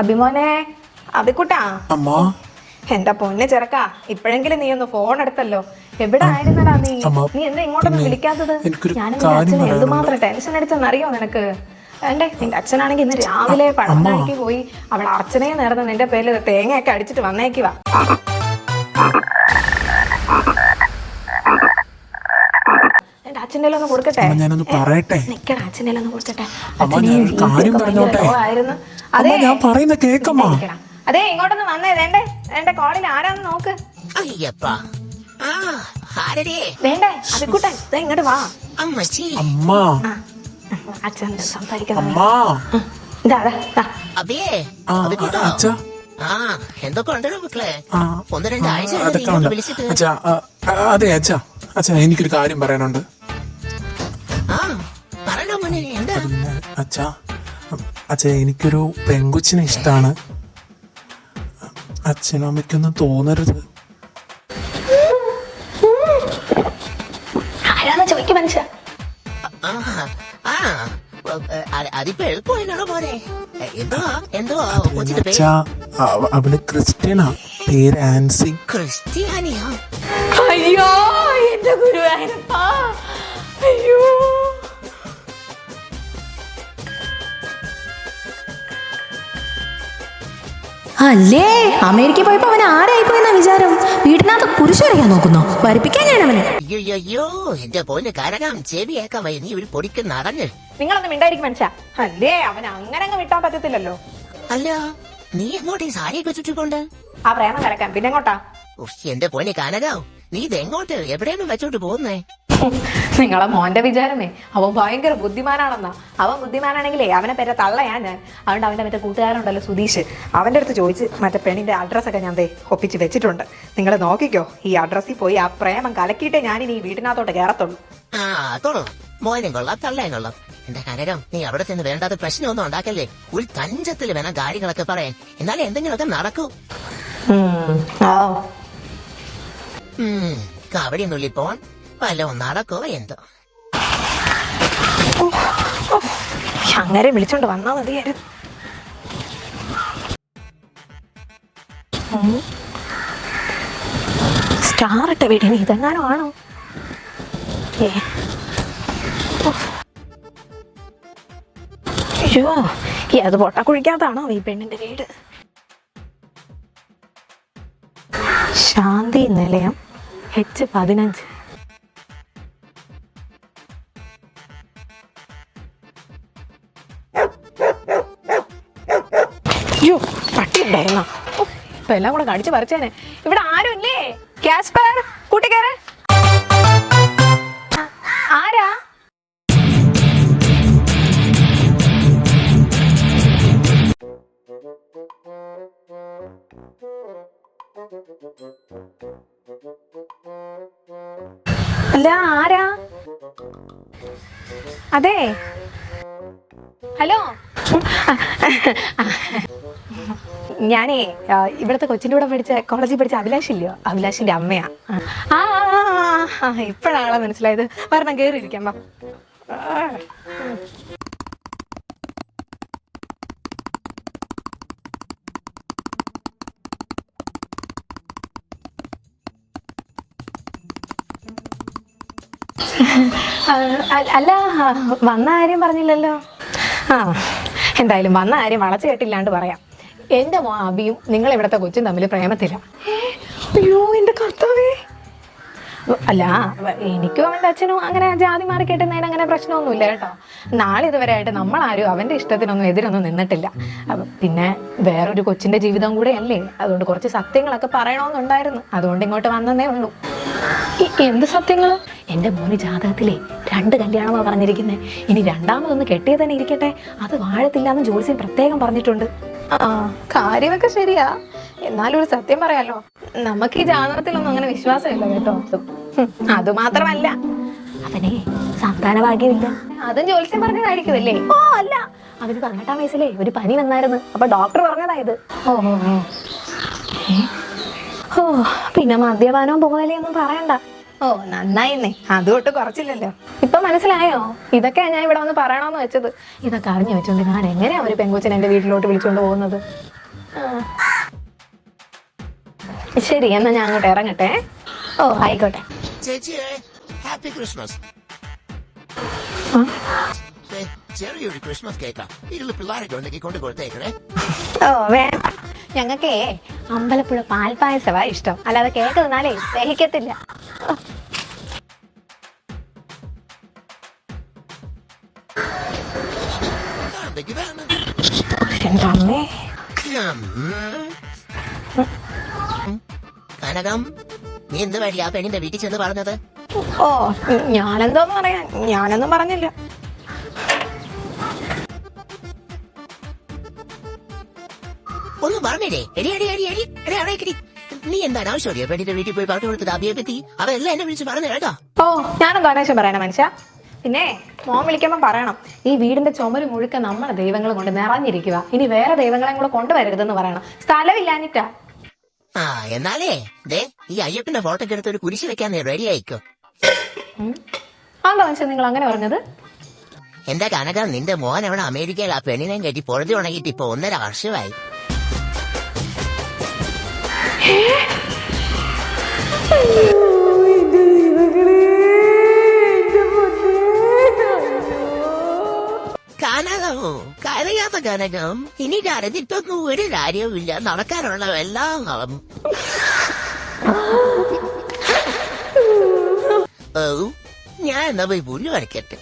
അഭിമോനെ അഭിക്കുട്ടാ അമ്മ. എന്റെ പൊന്നെ ചെറുക്ക ഇപ്പോഴെങ്കിലും നീ ഒന്ന് ഫോൺ എടുത്തല്ലോ. എവിടെ ആയിരുന്നടാ നീ? നീ എന്താ ഇങ്ങോട്ടൊന്നും വിളിക്കാത്തത്? ഞാനെന്റെ അച്ഛനെ എന്തുമാത്രം ടെൻഷൻ അടിച്ചെന്നറിയോ നിനക്ക്? എന്റെ നിന്റെ അച്ഛനാണെങ്കിൽ ഇന്ന് രാവിലെ പടനാക്കി പോയി. അവിടെ അർച്ചനയെ നേർന്ന് നിന്റെ പേരിൽ തേങ്ങയൊക്കെ അടിച്ചിട്ട് വന്നേക്കുവാ. അച്ഛന്റെ ഒന്ന് കൊടുക്കട്ടെ? അമ്മ ഞാനൊന്ന് പറയട്ടെ? നിക്കട അച്ഛന്റെ ഒന്ന് കൊടുക്കട്ടെ കാര്യം പറഞ്ഞോട്ടെ? അതെ അമ്മ ഞാൻ പറയുന്ന കേക്കമ്മ. അതെ ഇങ്ങോട്ടൊന്ന് വന്നേ. വേണ്ടേ എന്റെ കോളിൽ ആരാന്ന് നോക്ക്. അയ്യപ്പ. ആ ആരടേ? വേണ്ടേ ഇങ്ങോട്ട് വാ. അമ്മ. അച്ഛൻ അച്ഛ. അതെ അച്ഛാ. അച്ഛാ എനിക്കൊരു കാര്യം പറയാനുണ്ട്. അച്ഛ അച്ഛ എനിക്കൊരു പെങ്കുച്ചിനെ ഇഷ്ടമാണ് അച്ഛനും അമ്മയ്ക്കൊന്നും തോന്നരുത്. ആരാന്ന് ചോദിക്കും മനുഷ്യ? ആ ആ അ- അതിപ്പോ എളുപ്പമായിട്ടാണോ മോനെ? എ, എന്തുവാ എന്തുവാ കൊച്ചിന്റെ അച്ഛ പേര് അവൾ ക്രിസ്ത്യനാ പേര് ആൻസി. ക്രിസ്ത്യാനിയാ? അയ്യോ എന്റെ ഗുരുവായൂരപ്പാ. അയ്യോ. അല്ലേ? അമേരിക്ക പോയപ്പോ അവൻ ആരായിപ്പോയെന്ന വിചാരം? വീട്ടിനകത്ത് കുരിശറിയാൻ നോക്കുന്നു. നോക്കുന്നോ വരിപ്പിക്കാൻ ഞാൻ അവനെ. അയ്യോ എന്റെ പോലെ കാരണം ചെവിയേക്കാൻ വയ്യ. നീ ഒരു പൊടിക്ക് അറിഞ്ഞു നിങ്ങളൊന്നും മിണ്ടായിരിക്കും മനുഷ്യ. അല്ലേ? അവൻ അങ്ങനെ അങ്ങ് വിട്ടാൻ പറ്റത്തില്ലല്ലോ. അല്ല നീ എങ്ങോട്ടേ സാരിയൊക്കെ ചുറ്റിക്കൊണ്ട് ആ പ്രേമം കിടക്കാം പിന്നെ എങ്ങോട്ടാ എന്റെ പോലെ കനകാവ് നീ ഇതെങ്ങോട്ട്? എവിടെയൊന്നും വെച്ചോട്ട് പോകുന്നേ? നിങ്ങളെ മോന്റെ വിചാരമേ. അവൻ ഭയങ്കര ബുദ്ധിമാനാണെന്നാ. അവൻ ബുദ്ധിമാനാണെങ്കിലേ അവനെ പേരെ തള്ളയാ ഞാൻ. അതുകൊണ്ട് അവന്റെ മറ്റേ കൂട്ടുകാരുണ്ടല്ലോ സുധീഷ്. അവന്റെ അടുത്ത് ചോദിച്ച് മറ്റേ പെണ്ണിന്റെ അഡ്രസ്സൊക്കെ ഞാൻ ദേ ഒപ്പിച്ച് വെച്ചിട്ടുണ്ട്. നിങ്ങൾ നോക്കിക്കോ. ഈ അഡ്രസ്സിൽ പോയി ആ പ്രേമം കലക്കിയിട്ടേ ഞാൻ ഇനി ഈ വീട്ടിനകത്തോട്ട് കയറത്തുള്ളൂ ആ തോളും മോനും കൊള്ളാം തള്ളയും കൊള്ളാം. എന്റെ കനകം? നീ അവിടെ ചെന്ന് വേണ്ടാത്ത പ്രശ്നമൊന്നും ഉണ്ടാക്കല്ലേ? ഒരു തഞ്ചത്തിൽ വേണം കാര്യങ്ങളൊക്കെ പറയാൻ. എന്നാലേ എന്തെങ്കിലുമൊക്കെ നടക്കൂ. കവടിയൊന്നുള്ളിൽ പോവാൻ വല്ലതും നടക്കോ എന്തോ അങ്ങനെ വിളിച്ചോണ്ട് വന്നാ മതിയായിരുന്നു. സ്റ്റാർ ഇട്ട വീടിന് ഇതെങ്ങാനും ആണോ? ഏ. അയ്യോ ഈ അത് പൊട്ട കുഴിക്കാത്താണോ ഈ പെണ്ണിന്റെ വീട്? ശാന്തി നിലയം എച്ച് പതിനഞ്ച്. അയ്യോ പട്ടി ഉണ്ടായിരുന്നോ ഇപ്പൊ എല്ലാം കൂടെ കടിച്ചു പറിച്ചേനെ. ഇവിടെ ആരും ഇല്ലേ? കാസ്പർ കൂട്ടിക്കാരെ ആരാ? അല്ല ആരാ? അതെ. ഹലോ. ഞാനേ ഇവിടത്തെ കൊച്ചിന്റെ കൂടെ പഠിച്ച കോളേജിൽ പഠിച്ച അഭിലാഷ് അഭിലാഷിന്റെ അമ്മയാ. ആ ഇപ്പോഴാണോ മനസ്സിലായത്. വരണം കയറിയിരിക്കാം വാ. അല്ല വന്ന കാര്യം പറഞ്ഞില്ലല്ലോ. ആ എന്തായാലും വന്ന കാര്യം വളച്ചു കേട്ടില്ലാണ്ട് പറയാം. എന്റെ മാവിയും നിങ്ങൾ ഇവിടുത്തെ കൊച്ചും തമ്മിൽ പ്രേമത്തില്ല അയ്യോ എന്റെ കർത്താവേ. അല്ല എനിക്കും അവന്റെ അച്ഛനും അങ്ങനെ ജാതി മാറി കേട്ടുന്നതിന് അങ്ങനെ പ്രശ്നമൊന്നുമില്ല കേട്ടോ. നാളെ ഇതുവരെ ആയിട്ട് നമ്മളാരും അവന്റെ ഇഷ്ടത്തിനൊന്നും എതിരൊന്നും നിന്നിട്ടില്ല. പിന്നെ വേറൊരു കൊച്ചിന്റെ ജീവിതം കൂടെ അല്ലേ അതുകൊണ്ട് കുറച്ച് സത്യങ്ങളൊക്കെ പറയണമെന്നുണ്ടായിരുന്നു അതുകൊണ്ട് ഇങ്ങോട്ട് വന്നതേ ഉള്ളൂ. എന്ത് സത്യങ്ങൾ എന്റെ മോന് ജാതകത്തിലെ രണ്ട് കല്യാണമാണ് പറഞ്ഞിരിക്കുന്നത് ഇനി രണ്ടാമതൊന്ന് കെട്ടിയതന്നെ ഇരിക്കട്ടെ. അത് വാഴത്തില്ലാന്ന് ജോത്സ്യം പ്രത്യേകം പറഞ്ഞിട്ടുണ്ട്. ആ കാര്യമൊക്കെ ശരിയാ. എന്നാലും ഒരു സത്യം പറയാലോ നമുക്ക് ഈ ജാതകത്തിലൊന്നും അങ്ങനെ വിശ്വാസമില്ല കേട്ടോ. അത് മാത്രമല്ല അവനെ സന്താന ഭാഗ്യമില്ല അതും ജോത്സ്യം പറഞ്ഞതായിരിക്കുമല്ലേ ഓ അല്ല. അവന് പതിനെട്ടാം വയസ്സിലേ ഒരു പനി വന്നായിരുന്നു. അപ്പൊ ഡോക്ടർ പറഞ്ഞതായത് ഓ ഓ പിന്നെ മദ്യപാനവും പുകവലിയൊന്നും പറയണ്ട. ഓ നന്നായിന്നേ. അതുകൊണ്ട് കുറച്ചില്ലല്ലോ. ഇപ്പൊ മനസ്സിലായോ? ഇതൊക്കെ ഞാൻ ഇവിടെ വന്ന് പറയണമെന്ന് വെച്ചത്. ഇതൊക്കെ അറിഞ്ഞു വെച്ചോണ്ട് ഞാൻ എങ്ങനെയാ ഒരു പെങ്കൊച്ചിനെ എന്റെ വീട്ടിലോട്ട് വിളിച്ചോണ്ട് പോകുന്നത്? ശരി എന്നാ ഞാൻ അങ്ങോട്ട് ഇറങ്ങട്ടെ. ഓ ആയിക്കോട്ടെ. ചേച്ചിയെ ഹാപ്പി ക്രിസ്മസ്. ചെറിയൊരു ക്രിസ്മസ് കേക്കാ. വീട്ടിൽ പിള്ളേരൊക്കെ ഉണ്ടെങ്കിൽ കൊണ്ട് കൊടുത്തേക്കണേ. ഓ വേണ്ട. ഞങ്ങൾക്കേ അമ്പലപ്പുഴ പാൽപ്പായസവാ ഇഷ്ടം. അല്ലാതെ കേക്ക് തിന്നാലേ ദഹിക്കത്തില്ല. എന്റെ അമ്മേ കനകം നീ എന്ത് വഴി ആ പെണ്ണിന്റെ വീട്ടിൽ ചെന്ന് പറഞ്ഞത് ഓ ഞാനെന്തോന്ന് പറയാൻ ഞാനൊന്നും പറഞ്ഞില്ല. ഒന്നും പറഞ്ഞില്ലേ? എടി എടി എടി എടി. എടി അവിടേക്കടി നീ എന്താണ് ആവശ്യം പെണ്ണിന്റെ വീട്ടിൽ പോയി പറഞ്ഞു കൊടുത്തത് അബിയെ പറ്റി? അവരെല്ലാം എന്നെ വിളിച്ച് പറഞ്ഞു കേട്ടോ. ഓ ഞാനും ഗണേശം പറയണ മനുഷ്യ. പിന്നെ മോൻ വിളിക്കുമ്പോ പറയണം ഈ വീടിന്റെ ചുമര് മുഴുക്ക നമ്മുടെ ദൈവങ്ങൾ കൊണ്ട് നിറഞ്ഞിരിക്കുക ഇനി വേറെ ദൈവങ്ങളെ കൂടെ കൊണ്ടുവരരുതെന്ന് പറയണം. സ്ഥലമില്ലാഞ്ഞിട്ടാ. ആ എന്നാലേ ദേ ഈ അയ്യപ്പന്റെ ഫോട്ടോ എടുത്ത് ഒരു കുരിശ് വെക്കാൻ റെഡി ആയിക്കോ. ആണോ മനുഷ്യൻ നിങ്ങൾ അങ്ങനെ പറഞ്ഞത്? എന്താ കനകം നിന്റെ മോൻ അവിടെ അമേരിക്കയിൽ ആ പെണ്ണിനെയും കെട്ടി പൊഴുതി ഉണങ്ങിയിട്ട് ഇപ്പൊ ഒന്നര വർഷമായി. കനകം കരയാത്ത കനകം ഇനി കരഞ്ഞിട്ടൊന്നും ഒരു കാര്യവുമില്ല. നടക്കാനുള്ള എല്ലാം ഓ ഞാൻ എന്നാ പോയി പുല്ല് വരയ്ക്കട്ടെ.